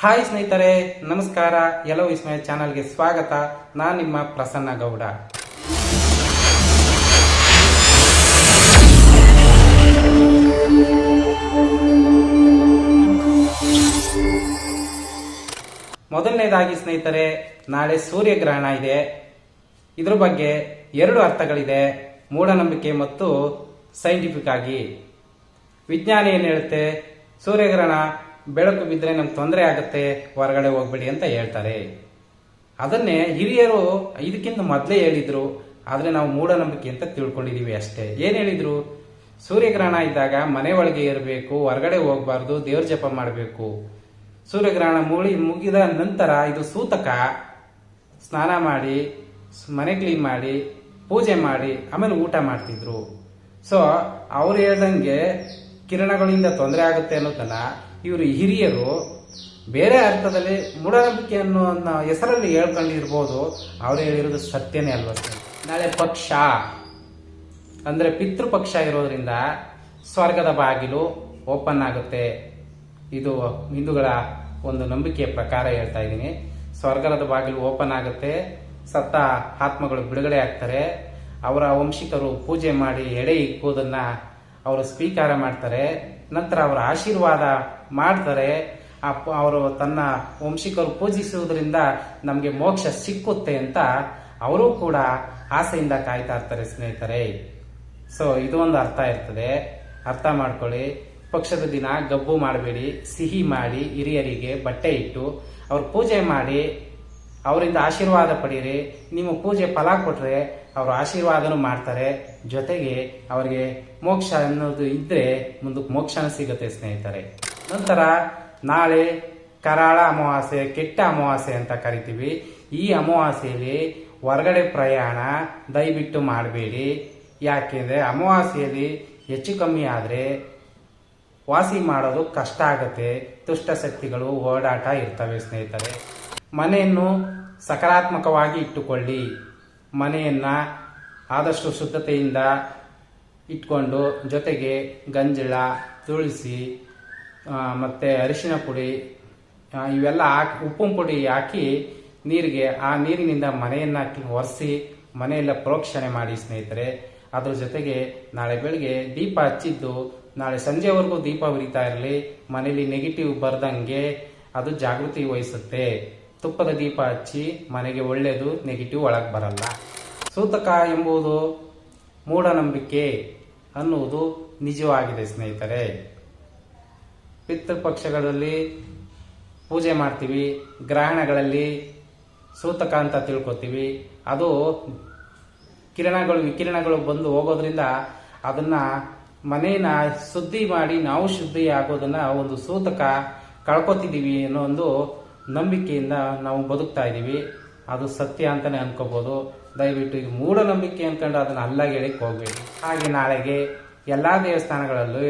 Hi ಸ್ನೇಹಿತರೆ, ನಮಸ್ಕಾರ. ಎಲ್ಲೋ ವಿಸ್ಮಯ ಚಾನಲ್ಗೆ ಸ್ವಾಗತ. ನಾನು ನಿಮ್ಮ ಪ್ರಸನ್ನ ಗೌಡ. ಮೊದಲನೇದಾಗಿ ಸ್ನೇಹಿತರೆ, ನಾಳೆ ಸೂರ್ಯಗ್ರಹಣ ಇದೆ. ಇದ್ರ ಬಗ್ಗೆ ಎರಡು ಅರ್ಥಗಳಿದೆ. ಮೂಢನಂಬಿಕೆ ಮತ್ತು ಸೈಂಟಿಫಿಕ್ ಆಗಿ. ವಿಜ್ಞಾನ ಏನು ಹೇಳುತ್ತೆ? ಸೂರ್ಯಗ್ರಹಣ ಬೆಳಕು ಬಿದ್ದರೆ ನಮ್ಗೆ ತೊಂದರೆ ಆಗುತ್ತೆ, ಹೊರಗಡೆ ಹೋಗ್ಬೇಡಿ ಅಂತ ಹೇಳ್ತಾರೆ. ಅದನ್ನೇ ಹಿರಿಯರು ಇದಕ್ಕಿಂತ ಮೊದಲೇ ಹೇಳಿದ್ರು. ಆದರೆ ನಾವು ಮೂಢನಂಬಿಕೆ ಅಂತ ತಿಳ್ಕೊಂಡಿದ್ದೀವಿ ಅಷ್ಟೇ. ಏನು ಹೇಳಿದ್ರು? ಸೂರ್ಯಗ್ರಹಣ ಇದ್ದಾಗ ಮನೆ ಒಳಗೆ ಇರಬೇಕು, ಹೊರಗಡೆ ಹೋಗಬಾರ್ದು, ದೇವ್ರ ಜಪ ಮಾಡಬೇಕು. ಸೂರ್ಯಗ್ರಹಣ ಮುಳಿ ಮುಗಿದ ನಂತರ ಇದು ಸೂತಕ. ಸ್ನಾನ ಮಾಡಿ, ಮನೆ ಕ್ಲೀನ್ ಮಾಡಿ, ಪೂಜೆ ಮಾಡಿ, ಆಮೇಲೆ ಊಟ ಮಾಡ್ತಿದ್ರು. ಸೊ ಅವ್ರು ಹೇಳ್ದಂಗೆ ಕಿರಣಗಳಿಂದ ತೊಂದರೆ ಆಗುತ್ತೆ ಅನ್ನೋದನ್ನ ಇವರು ಹಿರಿಯರು ಬೇರೆ ಅರ್ಥದಲ್ಲಿ ಮೂಢನಂಬಿಕೆ ಅನ್ನೋ ಹೆಸರಲ್ಲಿ ಹೇಳ್ಕೊಂಡಿರ್ಬೋದು, ಅವರು ಹೇಳಿರೋದು ಸತ್ಯನೇ ಅಲ್ವಾ? ನಾಳೆ ಪಕ್ಷ. ಅಂದರೆ ಪಿತೃಪಕ್ಷ ಇರೋದ್ರಿಂದ ಸ್ವರ್ಗದ ಬಾಗಿಲು ಓಪನ್ ಆಗುತ್ತೆ. ಇದು ಹಿಂದೂಗಳ ಒಂದು ನಂಬಿಕೆಯ ಪ್ರಕಾರ ಹೇಳ್ತಾ ಇದ್ದೀನಿ. ಸ್ವರ್ಗದ ಬಾಗಿಲು ಓಪನ್ ಆಗುತ್ತೆ. ಸತ್ತ ಆತ್ಮಗಳು ಬಿಡುಗಡೆ ಆಗ್ತಾರೆ. ಅವರ ವಂಶಿಕರು ಪೂಜೆ ಮಾಡಿ ಎಡೆ ಇಕ್ಕೋದನ್ನ ಅವರು ಸ್ವೀಕಾರ ಮಾಡ್ತಾರೆ, ನಂತರ ಅವರ ಆಶೀರ್ವಾದ ಮಾಡ್ತಾರೆ ಅವರು ತನ್ನ ವಂಶಿಕರು ಪೂಜಿಸುವುದರಿಂದ ನಮಗೆ ಮೋಕ್ಷ ಸಿಕ್ಕುತ್ತೆ ಅಂತ ಅವರು ಕೂಡ ಆಸೆಯಿಂದ ಕಾಯ್ತಾ ಇರ್ತಾರೆ ಸ್ನೇಹಿತರೆ. ಸೊ ಇದು ಒಂದು ಅರ್ಥ ಇರ್ತದೆ. ಅರ್ಥ ಮಾಡ್ಕೊಳ್ಳಿ. ಪಕ್ಷದ ದಿನ ಗಬ್ಬು ಮಾಡಬೇಡಿ, ಸಿಹಿ ಮಾಡಿ ಹಿರಿಯರಿಗೆ ಬಟ್ಟೆ ಇಟ್ಟು, ಅವ್ರ ಪೂಜೆ ಮಾಡಿ ಅವರಿಂದ ಆಶೀರ್ವಾದ ಪಡೀರಿ. ನಿಮ್ಮ ಪೂಜೆ ಫಲ ಕೊಟ್ಟರೆ ಅವರು ಆಶೀರ್ವಾದನೂ ಮಾಡ್ತಾರೆ. ಜೊತೆಗೆ ಅವರಿಗೆ ಮೋಕ್ಷ ಅನ್ನೋದು ಇದ್ರೆ ಮುಂದಕ್ಕೆ ಮೋಕ್ಷನ ಸಿಗುತ್ತೆ ಸ್ನೇಹಿತರೆ. ನಂತರ ನಾಳೆ ಕರಾಳ ಅಮಾವಾಸ್ಯೆ, ಕೆಟ್ಟ ಅಮಾವಾಸ್ಯೆ ಅಂತ ಕರಿತೀವಿ. ಈ ಅಮಾವಾಸ್ಯೆಯಲ್ಲಿ ಹೊರಗಡೆ ಪ್ರಯಾಣ ದಯವಿಟ್ಟು ಮಾಡಬೇಡಿ. ಯಾಕೆಂದರೆ ಅಮಾವಾಸ್ಯೆಯಲ್ಲಿ ಹೆಚ್ಚು ಕಮ್ಮಿ ಆದರೆ ವಾಸಿ ಮಾಡೋದು ಕಷ್ಟ ಆಗುತ್ತೆ. ದುಷ್ಟಶಕ್ತಿಗಳು ಓಡಾಟ ಇರ್ತವೆ ಸ್ನೇಹಿತರೆ. ಮನೆಯನ್ನು ಸಕಾರಾತ್ಮಕವಾಗಿ ಇಟ್ಟುಕೊಳ್ಳಿ. ಮನೆಯನ್ನು ಆದಷ್ಟು ಶುದ್ಧತೆಯಿಂದ ಇಟ್ಕೊಂಡು ಜೊತೆಗೆ ಗಂಜಳ, ತುಳಸಿ ಮತ್ತು ಅರಿಶಿನ ಪುಡಿ ಇವೆಲ್ಲ ಹಾಕಿ ಉಪ್ಪಿನ ಪುಡಿ ಹಾಕಿ ನೀರಿಗೆ, ಆ ನೀರಿನಿಂದ ಮನೆಯನ್ನು ಒರೆಸಿ ಮನೆಯೆಲ್ಲ ಪ್ರೋಕ್ಷಣೆ ಮಾಡಿ ಸ್ನೇಹಿತರೆ. ಅದ್ರ ಜೊತೆಗೆ ನಾಳೆ ಬೆಳಿಗ್ಗೆ ದೀಪ ಹಚ್ಚಿದ್ದು, ನಾಳೆ ಸಂಜೆವರೆಗೂ ದೀಪ ಉರಿತಾ ಇರಲಿ. ಮನೆಯಲ್ಲಿ ನೆಗೆಟಿವ್ ಬರ್ದಂಗೆ ಅದು ಜಾಗೃತಿ ವಹಿಸುತ್ತೆ. ತುಪ್ಪದ ದೀಪ ಹಚ್ಚಿ ಮನೆಗೆ ಒಳ್ಳೆಯದು ನೆಗೆಟಿವ್ ಒಳಗೆ ಬರಲ್ಲ. ಸೂತಕ ಎಂಬುದು ಮೂಢನಂಬಿಕೆ ಅನ್ನುವುದು ನಿಜವಾಗಿದೆ ಸ್ನೇಹಿತರೆ. ಪಿತೃಪಕ್ಷಗಳಲ್ಲಿ ಪೂಜೆ ಮಾಡ್ತೀವಿ, ಗ್ರಹಣಗಳಲ್ಲಿ ಸೂತಕ ಅಂತ ತಿಳ್ಕೊತೀವಿ. ಅದು ಕಿರಣಗಳು, ವಿಕಿರಣಗಳು ಬಂದು ಹೋಗೋದ್ರಿಂದ ಅದನ್ನ ಮನೇನ ಶುದ್ಧಿ ಮಾಡಿ ನಾವು ಶುದ್ಧಿ ಆಗೋದನ್ನ ಒಂದು ಸೂತಕ ಕಳ್ಕೊತಿದ್ದೀವಿ ಅನ್ನೋ ಒಂದು ನಂಬಿಕೆಯಿಂದ ನಾವು ಬದುಕ್ತಾ ಇದ್ದೀವಿ. ಅದು ಸತ್ಯ ಅಂತಲೇ ಅನ್ಕೋಬೋದು. ದಯವಿಟ್ಟು ಇದು ಮೂಢನಂಬಿಕೆ ಅಂದ್ಕೊಂಡು ಅದನ್ನು ಅಲ್ಲಾಗಿ ಹೇಳಿಕ್ಕೆ ಹೋಗಬೇಕು ಹಾಗೆ ನಾಳೆಗೆ ಎಲ್ಲ ದೇವಸ್ಥಾನಗಳಲ್ಲೂ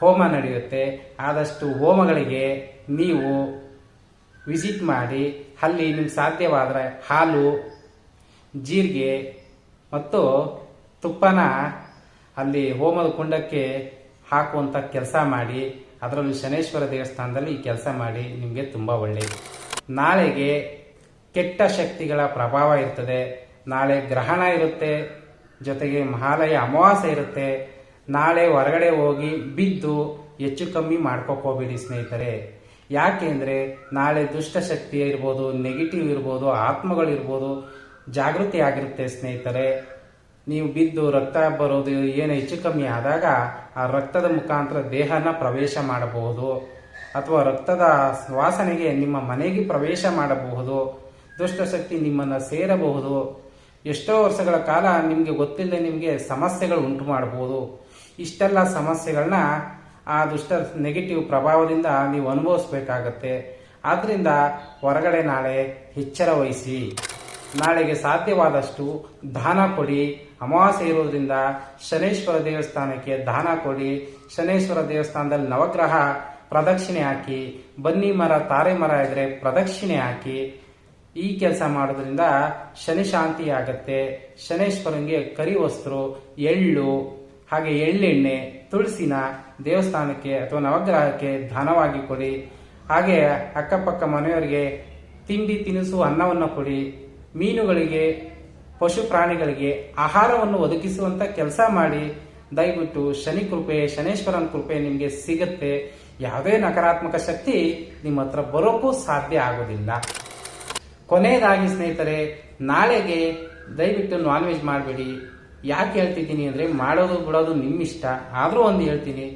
ಹೋಮ ನಡೆಯುತ್ತೆ. ಆದಷ್ಟು ಹೋಮಗಳಿಗೆ ನೀವು ವಿಸಿಟ್ ಮಾಡಿ, ಅಲ್ಲಿ ನಿಮ್ಗೆ ಸಾಧ್ಯವಾದರೆ ಹಾಲು, ಜೀರಿಗೆ ಮತ್ತು ತುಪ್ಪನ ಅಲ್ಲಿ ಹೋಮದ ಕುಂಡಕ್ಕೆ ಹಾಕುವಂಥ ಕೆಲಸ ಮಾಡಿ ಅದರಲ್ಲೂ ಶನೇಶ್ವರ ದೇವಸ್ಥಾನದಲ್ಲಿ ಈ ಕೆಲಸ ಮಾಡಿ ನಿಮಗೆ ತುಂಬ ಒಳ್ಳೆಯದು ನಾಳೆಗೆ ಕೆಟ್ಟ ಶಕ್ತಿಗಳ ಪ್ರಭಾವ ಇರ್ತದೆ. ನಾಳೆ ಗ್ರಹಣ ಇರುತ್ತೆ. ಜೊತೆಗೆ ಮಹಾಲಯ ಅಮಾವಾಸ್ಯೆ ಇರುತ್ತೆ. ನಾಳೆ ಹೊರಗಡೆ ಹೋಗಿ ಬಿದ್ದು ಹೆಚ್ಚು ಕಮ್ಮಿ ಮಾಡ್ಕೋಕೋಬೇಡಿ ಸ್ನೇಹಿತರೆ. ಯಾಕೆಂದ್ರೆ ನಾಳೆ ದುಷ್ಟಶಕ್ತಿ ಇರ್ಬೋದು ನೆಗೆಟಿವ್ ಇರ್ಬೋದು, ಆತ್ಮಗಳಿರ್ಬೋದು, ಜಾಗೃತಿ ಆಗಿರುತ್ತೆ ಸ್ನೇಹಿತರೆ. ನೀವು ಬಿದ್ದು ರಕ್ತ ಬರೋದು ಏನು ಹೆಚ್ಚು ಕಮ್ಮಿ ಆದಾಗ ಆ ರಕ್ತದ ಮುಖಾಂತರ ದೇಹನ ಪ್ರವೇಶ ಮಾಡಬಹುದು. ಅಥವಾ ರಕ್ತದ ವಾಸನೆಗೆ ನಿಮ್ಮ ಮನೆಗೆ ಪ್ರವೇಶ ಮಾಡಬಹುದು. ದುಷ್ಟಶಕ್ತಿ ನಿಮ್ಮನ್ನು ಸೇರಬಹುದು. ಎಷ್ಟೋ ವರ್ಷಗಳ ಕಾಲ ನಿಮಗೆ ಗೊತ್ತಿಲ್ಲದೆ ನಿಮಗೆ ಸಮಸ್ಯೆಗಳು ಉಂಟು ಮಾಡಬಹುದು. ಇಷ್ಟೆಲ್ಲ ಸಮಸ್ಯೆಗಳನ್ನ ಆ ದುಷ್ಟ ನೆಗೆಟಿವ್ ಪ್ರಭಾವದಿಂದ ನೀವು ಅನುಭವಿಸ್ಬೇಕಾಗತ್ತೆ. ಆದ್ದರಿಂದ ಹೊರಗಡೆ ನಾಳೆ ಎಚ್ಚರ ವಹಿಸಿ. ನಾಳೆಗೆ ಸಾಧ್ಯವಾದಷ್ಟು ದಾನ ಕೊಡಿ. ಅಮಾವಾಸ್ಯೆ ಇರೋದ್ರಿಂದ ಶನೇಶ್ವರ ದೇವಸ್ಥಾನಕ್ಕೆ ದಾನ ಕೊಡಿ. ಶನೇಶ್ವರ ದೇವಸ್ಥಾನದಲ್ಲಿ ನವಗ್ರಹ ಪ್ರದಕ್ಷಿಣೆ ಹಾಕಿ. ಬನ್ನಿ ಮರ, ತಾರೆ ಮರ ಇದ್ರೆ ಪ್ರದಕ್ಷಿಣೆ ಹಾಕಿ. ಈ ಕೆಲಸ ಮಾಡೋದ್ರಿಂದ ಶನಿ ಶಾಂತಿ ಆಗತ್ತೆ. ಶನೇಶ್ವರನಿಗೆ ಕರಿ ವಸ್ತ್ರ, ಎಳ್ಳು, ಹಾಗೆ ಎಳ್ಳೆಣ್ಣೆ, ತುಳಸಿನ ದೇವಸ್ಥಾನಕ್ಕೆ ಅಥವಾ ನವಗ್ರಹಕ್ಕೆ ದಾನವಾಗಿ ಕೊಡಿ. ಹಾಗೆ ಅಕ್ಕಪಕ್ಕ ಮನೆಯವರಿಗೆ ತಿಂಡಿ ತಿನಿಸು, ಅನ್ನವನ್ನು ಕೊಡಿ. ಮೀನುಗಳಿಗೆ ಪಶು ಪ್ರಾಣಿಗಳಿಗೆ ಆಹಾರವನ್ನು ಒದಗಿಸುವಂತ ಕೆಲಸ ಮಾಡಿ, ದಯವಿಟ್ಟು ಶನಿ ಕೃಪೆ, ಶನೇಶ್ವರನ ಕೃಪೆ ನಿಮಗೆ ಸಿಗುತ್ತೆ. ಯಾವುದೇ ನಕಾರಾತ್ಮಕ ಶಕ್ತಿ ನಿಮ್ಮ ಹತ್ರ ಬರೋಕ್ಕೂ ಸಾಧ್ಯ ಆಗೋದಿಲ್ಲ. ಕೊನೆಯದಾಗಿ ಸ್ನೇಹಿತರೆ, ನಾಳೆಗೆ ದಯವಿಟ್ಟು ನಾನ್ ವೆಜ್ ಮಾಡಬೇಡಿ. ಯಾಕೆ ಹೇಳ್ತಿದ್ದೀನಿ ಅಂದರೆ ಮಾಡೋದು ಬಿಡೋದು ನಿಮ್ಮಿಷ್ಟ. ಆದರೂ ಒಂದು ಹೇಳ್ತೀನಿ.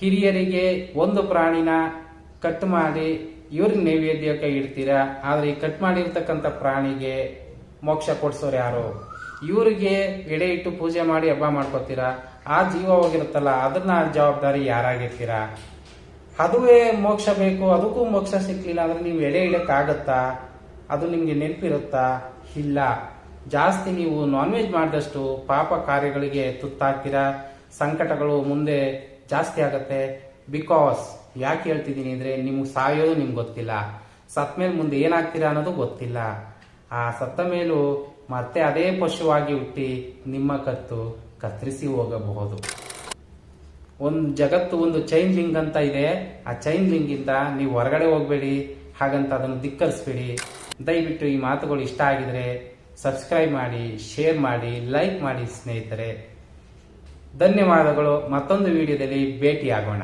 ಹಿರಿಯರಿಗೆ ಒಂದು ಪ್ರಾಣಿನ ಕಟ್ ಮಾಡಿ ಇವ್ರಿಗೆ ನೈವೇದ್ಯಕ್ಕೆ ಇಡ್ತೀರಾ? ಆದರೆ ಈ ಕಟ್ ಮಾಡಿರ್ತಕ್ಕಂಥ ಪ್ರಾಣಿಗೆ ಮೋಕ್ಷ ಕೊಡ್ಸೋರು ಯಾರು? ಇವರಿಗೆ ಎಡೆ ಇಟ್ಟು ಪೂಜೆ ಮಾಡಿ ಹಬ್ಬ ಮಾಡ್ಕೋತೀರಾ? ಆ ಜೀವ ಹೋಗಿರುತ್ತಲ್ಲ, ಅದನ್ನ ಜವಾಬ್ದಾರಿ ಯಾರಾಗಿರ್ತೀರಾ? ಅದುವೇ ಮೋಕ್ಷ ಬೇಕು, ಅದಕ್ಕೂ ಮೋಕ್ಷ ಸಿಕ್ಲಿಲ್ಲ ಅಂದ್ರೆ ನೀವು ಎಡೆ ಇಡಕ್ಕಾಗತ್ತಾ? ಅದು ನಿಮ್ಗೆ ನೆನಪಿರುತ್ತಾ? ಇಲ್ಲ. ಜಾಸ್ತಿ ನೀವು ನಾನ್ ವೆಜ್ ಮಾಡಿದಷ್ಟು ಪಾಪ ಕಾರ್ಯಗಳಿಗೆ ತುತ್ತಾಗ್ತೀರಾ? ಸಂಕಟಗಳು ಮುಂದೆ ಜಾಸ್ತಿ ಆಗತ್ತೆ. ಬಿಕಾಸ್ ಯಾಕೆ ಹೇಳ್ತಿದ್ದೀನಿ ಅಂದ್ರೆ ನಿಮ್ಗೆ ಸಾಯೋದು ನಿಮ್ಗೆ ಗೊತ್ತಿಲ್ಲ. ಸತ್ ಮೇಲೆ ಮುಂದೆ ಏನಾಗ್ತೀರಾ ಅನ್ನೋದು ಗೊತ್ತಿಲ್ಲ. ಆ ಸತ್ತ ಮೇಲೂ ಮತ್ತೆ ಅದೇ ಪಶುವಾಗಿ ಹುಟ್ಟಿ ನಿಮ್ಮ ಕತ್ತು ಕತ್ತರಿಸಿ ಹೋಗಬಹುದು. ಒಂದು ಜಗತ್ತು ಒಂದು ಚೈನ್ ಲಿಂಗ್ ಅಂತ ಇದೆ. ಆ ಚೈನ್ ಲಿಂಗ್ ಇಂದ ನೀವು ಹೊರಗಡೆ ಹೋಗಬೇಡಿ. ಹಾಗಂತ ಅದನ್ನು ಧಿಕ್ಕರಿಸ್ಬೇಡಿ. ದಯವಿಟ್ಟು ಈ ಮಾತುಗಳು ಇಷ್ಟ ಆಗಿದ್ರೆ ಸಬ್ಸ್ಕ್ರೈಬ್ ಮಾಡಿ ಶೇರ್ ಮಾಡಿ ಲೈಕ್ ಮಾಡಿ ಸ್ನೇಹಿತರೆ. ಧನ್ಯವಾದಗಳು. ಮತ್ತೊಂದು ವಿಡಿಯೋದಲ್ಲಿ ಭೇಟಿಯಾಗೋಣ.